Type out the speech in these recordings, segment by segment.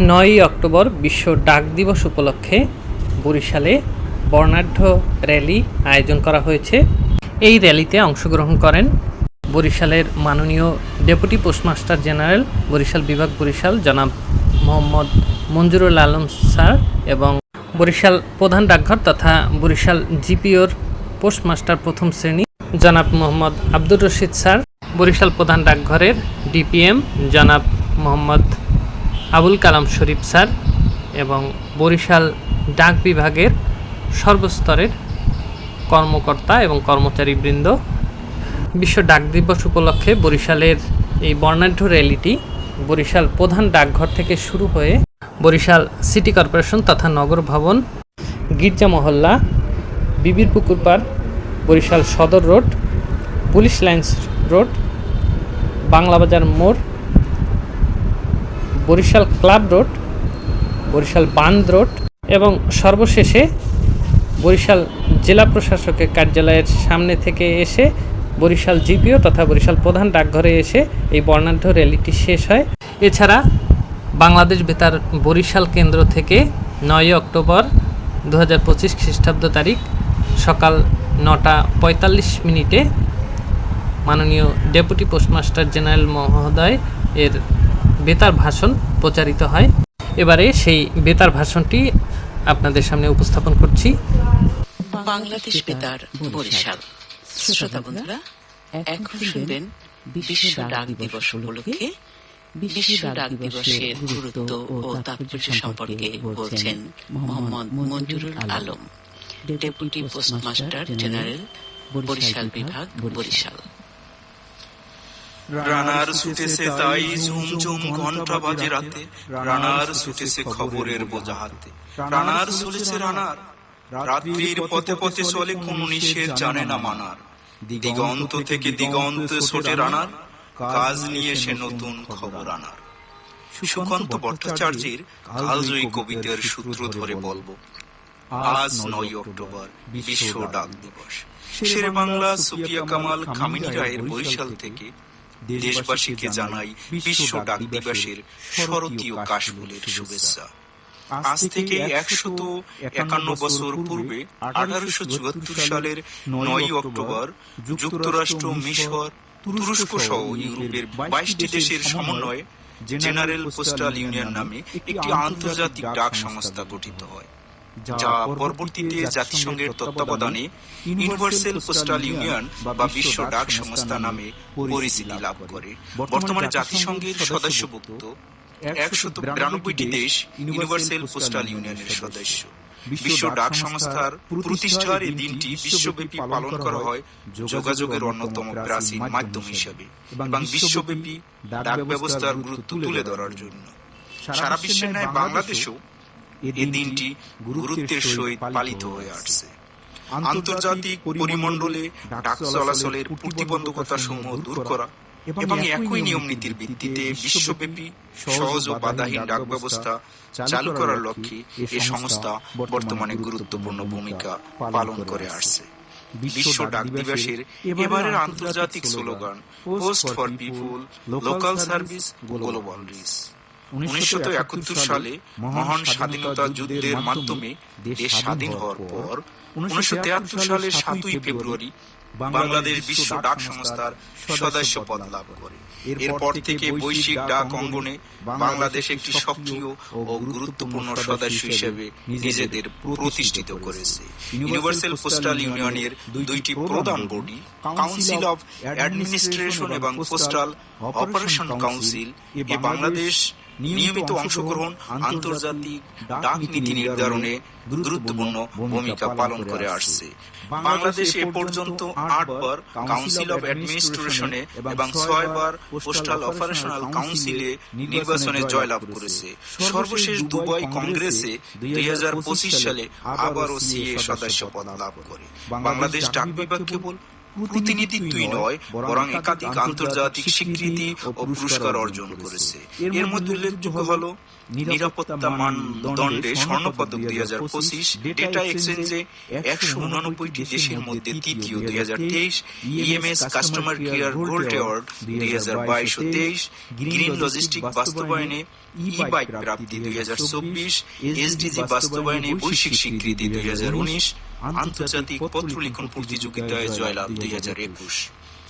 নয়ই অক্টোবর বিশ্ব ডাক দিবস উপলক্ষে বরিশালে বর্ণাঢ্য র্যালি আয়োজন করা হয়েছে। এই র্যালিতে অংশগ্রহণ করেন বরিশালের মাননীয় ডেপুটি পোস্টমাস্টার জেনারেল বরিশাল বিভাগ বরিশাল জনাব মোহাম্মদ মঞ্জুরুল আলম স্যার এবং বরিশাল প্রধান ডাকঘর তথা বরিশাল জিপিওর পোস্টমাস্টার প্রথম শ্রেণি জনাব মোহাম্মদ আব্দুর রশিদ স্যার, বরিশাল প্রধান ডাকঘরের ডিপিএম জনাব মোহাম্মদ আবুল কালাম শরীফ স্যার এবং বরিশাল ডাক বিভাগের সর্বস্তরের কর্মকর্তা এবং কর্মচারীবৃন্দ। বিশ্ব ডাক দিবস উপলক্ষে বরিশালের এই বর্ণাঢ্য র্যালিটি বরিশাল প্রধান ডাকঘর থেকে শুরু হয়ে বরিশাল সিটি কর্পোরেশন তথা নগর ভবন, গির্জা মহল্লা, বিবির পুকুর পাড়, বরিশাল সদর road, police lines road, Banglabazar মোড় Barisal club road, Barisal Band road এবং সর্বশেষে বরিশাল জেলা প্রশাসকের কার্যালয়ের সামনে থেকে এসে বরিশাল জিপিও তথা বরিশাল প্রধান ডাকঘরে এসে এই বর্ণাঢ্য র্যালিটি শেষ হয়। এছাড়া বাংলাদেশ বেতার বরিশাল কেন্দ্র থেকে নয় অক্টোবর দু হাজার পঁচিশ খ্রিস্টাব্দ তারিখ সকাল নটা পঁয়তাল্লিশ মিনিটে মাননীয় ডেপুটি পোস্টমাস্টার জেনারেল মহোদয় এর বেতার ভাষণ প্রচারিত হয়। এবারে সেই বেতার ভাষণটি আপনাদের সামনে উপস্থাপন করছি। বাংলাদেশ বেতার বরিশাল। শ্রোতা বন্ধুরা, এখন শুনবেন বিশ্ব ডাক দিবস উপলক্ষে বিশ্ব ডাক দিবসের গুরুত্ব ও তাৎপর্য সম্পর্কে বলছেন Mohammad Manjurul Alam, deputy postmaster general, Barisal বিভাগ, বরিশাল। রানার ছুটেছে তাই ঝুমঝুম ঘণ্টা বাজে রাতে, রানার ছুটেছে খবরের বোঝা হাতে। রানার চলেছে রানার। রাত্রির পথে পথে চলে, কোন নিষেধ জানে না মানার। দিগন্ত থেকে দিগন্ত ছোটে রানার, কাজ নিয়ে সে নতুন খবর আনার। সুকান্ত ভট্টাচার্যের কালজয়ী কবিতার সূত্র ধরে বলব, আজ নয় অক্টোবর, বিশ্ব ডাক দিবস। শেরে বাংলা সুফিয়া কামাল কামিনী রায়ের বরিশাল থেকে দেশবাসীকে জানাই বিশ্ব ডাক দিবসের শরতীয় কাশফুলের শুভেচ্ছা। আজ থেকে একশত একান্ন বছর পূর্বে আঠারোশো চুয়াত্তর সালের নয় অক্টোবর যুক্তরাষ্ট্র মিশর তুরস্ক সহ ইউরোপের বাইশটি দেশের সমন্বয়ে জেনারেল পোস্টাল ইউনিয়ন নামে একটি আন্তর্জাতিক ডাক সংস্থা গঠিত হয়। যা পরবর্তীতে জাতিসংঘের তত্ত্বাবধানে ইউনিভার্সাল পোস্টাল ইউনিয়ন বা বিশ্ব ডাক সংস্থা নামে পরিচিতি লাভ করে। বর্তমানে জাতিসংঘের সদস্যভুক্ত একশত বিরানব্বইটি দেশ ইউনিভার্সাল পোস্টাল ইউনিয়নের সদস্য। বিশ্ব ডাক সংস্থার প্রতিষ্ঠার এই দিনটি বিশ্বব্যাপী পালন করা হয় যোগাযোগের অন্যতম প্রাচীন মাধ্যম হিসেবে। এবং বিশ্বব্যাপী ডাক ব্যবস্থার গুরুত্ব তুলে ধরার জন্য। সারা বিশ্বের ন্যায় বাংলাদেশেও এই দিনটি গুরুত্বের সহিত পালিত হয়ে আসছে। আন্তর্জাতিক পরিমণ্ডলে ডাক চলাচলের প্রতিবন্ধকতা সমূহ দূর করা এবং একই নিয়ম নীতির ভিত্তিতে বিশ্বব্যাপী সহজ ও বাধাহীন ডাক ব্যবস্থা চালু করার লক্ষ্যে এ সংস্থা বর্তমানে গুরুত্বপূর্ণ ভূমিকা পালন করে আসছে। বিশ্ব ডাক দিবসের এবারের আন্তর্জাতিক slogan post for people local service global reach উনিশশো একাত্তর সালে মহান স্বাধীনতা যুদ্ধের মাধ্যমে দেশ স্বাধীন হওয়ার পর উনিশশো সালের সাতই ফেব্রুয়ারি বাংলাদেশ বিশ্ব ডাক সংস্থার সদস্য পদ লাভ করে। এরপর থেকে বৈশ্বিক ডাক অঙ্গনে বাংলাদেশ একটি সক্রিয় ও গুরুত্বপূর্ণ সদস্য হিসেবে নিজেদের প্রতিষ্ঠিত করেছে। ইউনিভার্সাল পোস্টাল ইউনিয়নের দুইটি প্রধান বডি কাউন্সিল অফ অ্যাডমিনিস্ট্রেশন এবং পোস্টাল অপারেশন কাউন্সিল এ বাংলাদেশ নিয়মিত অংশগ্রহণ, আন্তর্জাতিক ডাক নীতি নির্ধারণে গুরুত্বপূর্ণ ভূমিকা পালন করে আসছে। বাংলাদেশ এ পর্যন্ত আটবার কাউন্সিল অফ অ্যাডমিনিস্ট্রেশনে এবং ছয়বার পোস্টাল অপারেশনাল কাউন্সিলে নির্বাচনে জয়লাভ করেছে। সর্বশেষ দুবাই কংগ্রেসে দুই হাজার পঁচিশ সালে আবারও সিএ সদস্য পদ লাভ করে। বাংলাদেশ ডাক বিভাগ কেবল প্রতিনিধিত্বই নয় বরং একাধিক আন্তর্জাতিক স্বীকৃতি ও পুরস্কার অর্জন করেছে এর মধ্যে উল্লেখযোগ্য হল নিরাপত্তা মানদণ্ডে স্বর্ণপদক দুই হাজার পঁচিশ ডেটা এক্সচেঞ্জে একশো উনানব্বইটি দেশের মধ্যে তৃতীয় দুই হাজার তেইশ EMS customer care gold award দুই হাজার বাইশ ও তেইশ গ্রিন লজিস্টিক বাস্তবায়নে ই বাইক প্রাপ্তি দুই হাজার চব্বিশ এসডিজি বাস্তবায়নে বৈশ্বিক স্বীকৃতি দুই হাজার উনিশ আন্তর্জাতিক পত্রলিখন প্রতিযোগিতায় জয়লাভ দুই হাজার একুশ।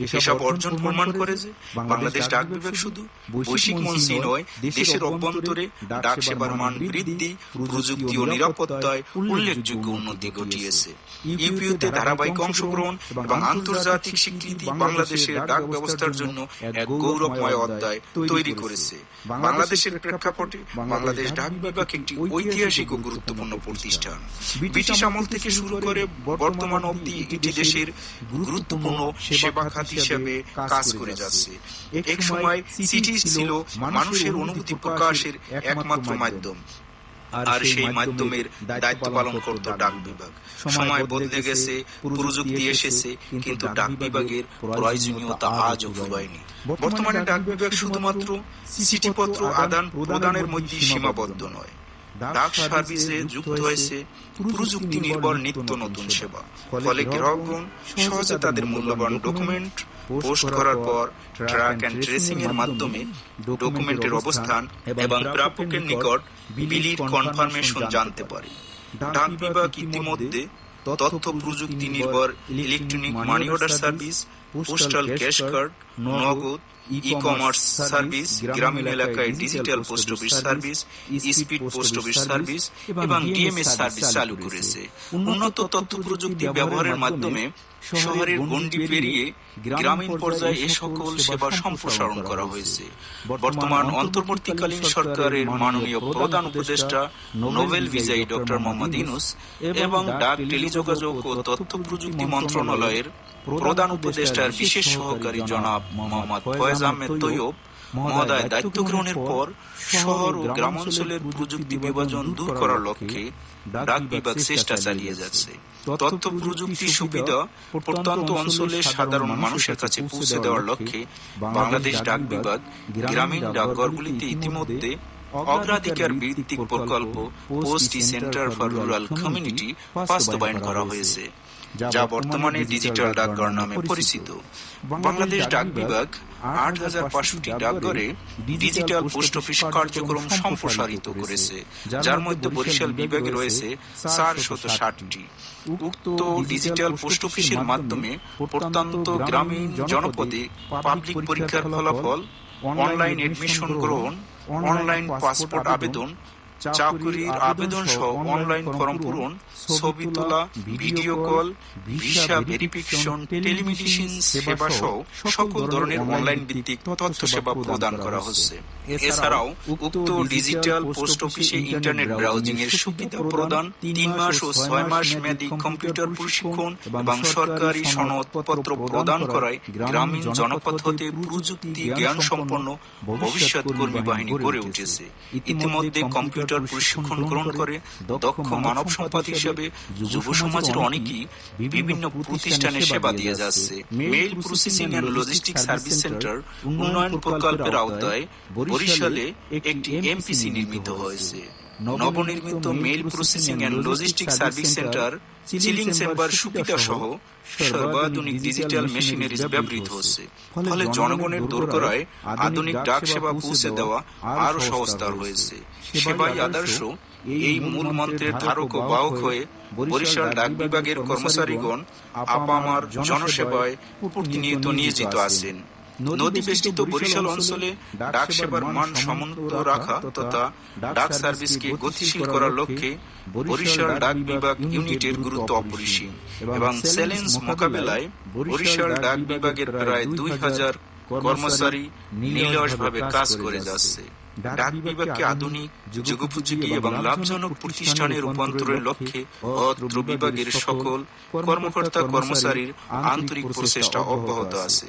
এসব অর্জন প্রমাণ করে যে বাংলাদেশ ডাক বিভাগ শুধু বৈশ্বিক মঞ্চে নয় দেশের অভ্যন্তরে ডাক সেবার মান বৃদ্ধি প্রযুক্তি ও নিরাপত্তায় উল্লেখযোগ্য উন্নতি ঘটিয়েছে। ইউপিওতে ধারাবাহিক অংশগ্রহণ এবং আন্তর্জাতিক স্বীকৃতি বাংলাদেশের ডাক ব্যবস্থার জন্য এক গৌরবময় অধ্যায় তৈরি করেছে। বাংলাদেশের প্রেক্ষাপটে বাংলাদেশ ডাক বিভাগ একটি ঐতিহাসিক ও গুরুত্বপূর্ণ প্রতিষ্ঠান। ব্রিটিশ আমল থেকে শুরু করে বর্তমান অবধি এটি দেশের গুরুত্বপূর্ণ সেবা খাত হিসেবে কাজ করে যাচ্ছে। এক সময় চিঠি ছিল মানুষের অনুভূতি প্রকাশের একমাত্র মাধ্যম। আর সেই মাধ্যমের দায়িত্ব পালন করত ডাক বিভাগ। সময় বদলে গেছে প্রযুক্তি এসেছে কিন্তু ডাক বিভাগের প্রয়োজনীয়তা আজও ফুরায়নি। বর্তমানে ডাক বিভাগ শুধুমাত্র চিঠিপত্র আদান প্রদানের মধ্যে সীমাবদ্ধ নয়। ডাক সার্ভিসে যুক্ত হয়েছে প্রযুক্তি নির্ভর নিত্য নতুন সেবা। ফলে গ্রাহকগণ সহজে তাদের মূল্যবান ডকুমেন্ট পোস্ট করার পর ট্র্যাক এন্ড ট্রেসিং এর মাধ্যমে ডকুমেন্টের অবস্থান এবং প্রাপকের নিকট বিলির কনফার্মেশন জানতে পারে। ডাক বিভাগ ইতিমধ্যে তথ্য প্রযুক্তি নির্ভর electronic money order service, postal cash card Nagad e commerce service গ্রামীণ এলাকায় digital post office service speed post office service এবং ডিএমএস সার্ভিস চালু করেছে। উন্নত তথ্য প্রযুক্তি ব্যবহারের মাধ্যমে শহরের গণ্ডি পেরিয়ে গ্রামীণ পর্যায়ে এ সকল সেবা সম্প্রসারণ করা হয়েছে। বর্তমান অন্তর্বর্তীকালীন সরকারের মাননীয় প্রধান উপদেষ্টা নোবেল বিজয়ী ডক্টর মোহাম্মদ ইউনুস এবং ডাক টেলিযোগাযোগ ও তথ্য প্রযুক্তি মন্ত্রণালয়ের প্রধান উপদেষ্টার বিশেষ সহকারী জনাব মোহাম্মদ ফয়েজ আহমেদ তৈয়ব মহোদয় দায়িত্ব গ্রহণের পর শহর ও গ্রামাঞ্চলের প্রযুক্তি বিভাজন দূর করার লক্ষ্যে ডাক বিভাগ চেষ্টা চালিয়ে যাচ্ছে। তথ্য প্রযুক্তি সুবিধা প্রত্যন্ত অঞ্চলের সাধারণ মানুষের কাছে পৌঁছে দেওয়ার লক্ষ্যে বাংলাদেশ ডাক বিভাগ গ্রামীণ ডাকঘরগুলিতে ইতিমধ্যে অগ্রাধিকার ভিত্তিক প্রকল্প post centre for rural community বাস্তবায়ন করা হয়েছে যা বর্তমানে ডিজিটাল ডাকঘর নামে পরিচিত। বাংলাদেশ ডাক বিভাগ আট হাজার পাঁচশোটি ডাকঘরে ডিজিটাল পোস্ট অফিস কার্যক্রম সম্প্রসারিত করেছে যার মধ্যে বরিশাল বিভাগে রয়েছে চার শত ষাটটি। উক্ত ডিজিটাল পোস্ট অফিসের মাধ্যমে প্রত্যন্ত গ্রামীণ জনপদে পাবলিক পরীক্ষার ফলাফল অনলাইন এডমিশন গ্রহণ অনলাইন পাসপোর্ট আবেদন চাকরির আবেদন সহ অনলাইন ফর্ম পূরণ ছবি তোলা video call visa verification telemedicine সেবা সহ সকল ধরনের অনলাইন ভিত্তিক তথ্য সেবা প্রদান করা হচ্ছে। এছাড়াও উক্ত ডিজিটাল পোস্ট অফিসে ইন্টারনেট ব্রাউজিং এর সুবিধা প্রদান তিন মাস ও ছয় মাস মেয়াদী কম্পিউটার প্রশিক্ষণ এবং সরকারি সনদপত্র প্রদান করায় গ্রামীণ জনপদ হতে প্রযুক্তি জ্ঞান সম্পন্ন ভবিষ্যৎ কর্মী বাহিনী গড়ে উঠেছে। ইতিমধ্যে কম্পিউটার প্রশিক্ষণ গ্রহণ করে দক্ষ মানব সম্পদ হিসেবে যুব সমাজের অনেকেই বিভিন্ন প্রতিষ্ঠানে সেবা দিয়ে যাচ্ছে। Mail processing and logistic service centre উন্নয়ন প্রকল্পের আওতায় বরিশালে একটি এমপিসি নির্মিত হয়েছে। নবনির্মিত mail processing and logistic service centre chilling chamber সুবিধা সহ সর্বাধুনিক ডিজিটাল মেশিনারিজ ব্যবহৃত হচ্ছে ফলে জনগণের দোরগোড়ায় আধুনিক ডাক সেবা পৌঁছে দেওয়া আরও সহজতর হয়েছে সেবাই আদর্শ এই মূল মন্ত্রের ধারক ও বাহক হয়ে বরিশাল ডাক বিভাগের কর্মচারীগণ আপামার জনসেবায় প্রতিনিয়ত নিয়োজিত আছেন। নদী বরিশাল অঞ্চলে ডাক সেবার মান সমুন্নত রাখা তথা ডাক সার্ভিসকে গতিশীল করার লক্ষ্যে বরিশাল ডাক বিভাগ ইউনিটের গুরুত্ব অপরিসীম এবং চ্যালেঞ্জ মোকাবেলায় বরিশাল ডাক বিভাগের প্রায় দুই হাজার কর্মচারী নিরসভাবে কাজ করে যাচ্ছে। ডাক বিভাগকে আধুনিক যুগোপযোগী এবং লাভজনক প্রতিষ্ঠানে রূপান্তরের লক্ষ্যে অত্র বিভাগের সকল কর্মকর্তা কর্মচারীর আন্তরিক প্রচেষ্টা অব্যাহত আছে।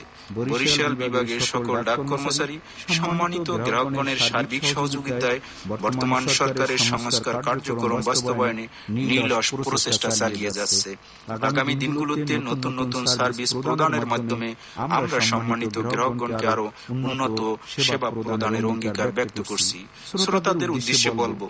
বরিশাল বিভাগের সকল ডাক কর্মচারী সম্মানিত গ্রাহকগণের সার্বিক সহযোগিতায় বর্তমান সরকারের সংস্কার কার্যক্রম বাস্তবায়নে নির্লস প্রচেষ্টা চালিয়ে যাচ্ছে। আগামী দিনগুলোতে নতুন নতুন সার্ভিস প্রদানের মাধ্যমে আমরা সম্মানিত গ্রাহকগণকে আরও উন্নত সেবা প্রদানের অঙ্গীকার ব্যক্ত করছি। শ্রোতাদের উদ্দেশ্যে বলব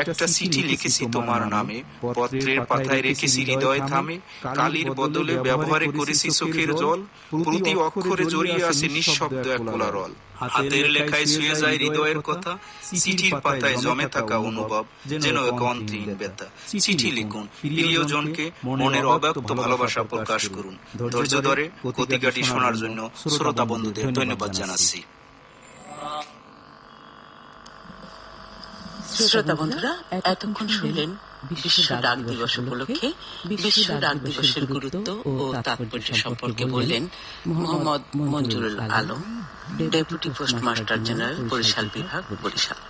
একটা চিঠি লিখেছি তোমার নামে পত্রের পাতায় রেখেছি হৃদয় থামে কালির বদলে ব্যবহারে করেছি চোখের জল প্রতি অক্ষরে জড়িয়ে আছে নিঃশব্দ এক কোলারল হাতের লেখায় শুয়ে যায় হৃদয়ের কথা চিঠির পাতায় জমে থাকা অনুভব যেন এক অন্তহীন ব্যথা। চিঠি লিখুন প্রিয়জনকে মনের অব্যক্ত ভালোবাসা প্রকাশ করুন। ধৈর্য ধরে প্রতিকাটি শোনার জন্য শ্রোতা বন্ধুদের ধন্যবাদ জানাচ্ছি। শ্রোতা বন্ধুরা এতক্ষণ শুনলেন বিশ্ব ডাক দিবস উপলক্ষে বিশ্ব ডাক দিবসের গুরুত্ব ও তাৎপর্য সম্পর্কে বললেন Mohammad Manjurul Alam deputy postmaster general Barisal বিভাগ বরিশাল।